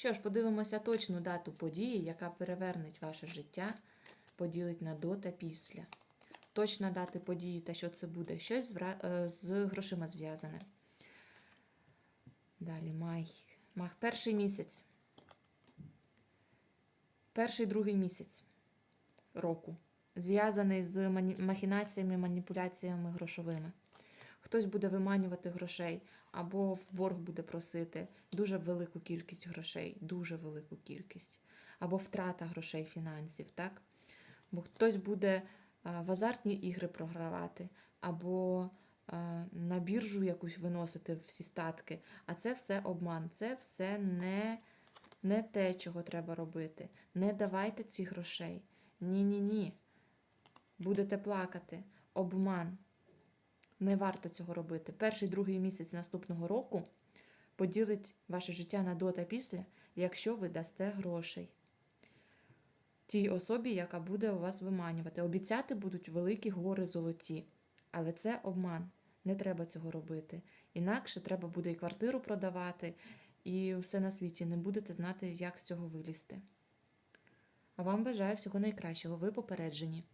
Що ж, подивимося точну дату події, яка перевернеть ваше життя, поділить на до та після. Точна дата події та що це буде? Щось з е, грошима зв'язане. Далі май. Мах. Перший місяць. Перший другий місяць року. Зв'язаний з махінаціями, маніпуляціями грошовими. Хтось буде виманювати грошей або в борг буде просити дуже велику кількість грошей, дуже велику кількість, або втрата грошей фінансів, так? Бо хтось буде в азартні ігри програвати, або на біржу якусь виносити всі статки. А це все обман, це все не, не те, чого треба робити. Не давайте ці грошей. Ні-ні ні. Будете плакати. Обман. Не варто цього робити. Перший другий місяць наступного року поділить ваше життя на до та після, якщо ви дасте грошей тій особі, яка буде у вас виманювати. Обіцяти будуть великі гори золоті, але це обман. Не треба цього робити. Інакше треба буде і квартиру продавати, і все на світі. Не будете знати, як з цього вилізти. А вам бажаю всього найкращого. Ви попереджені.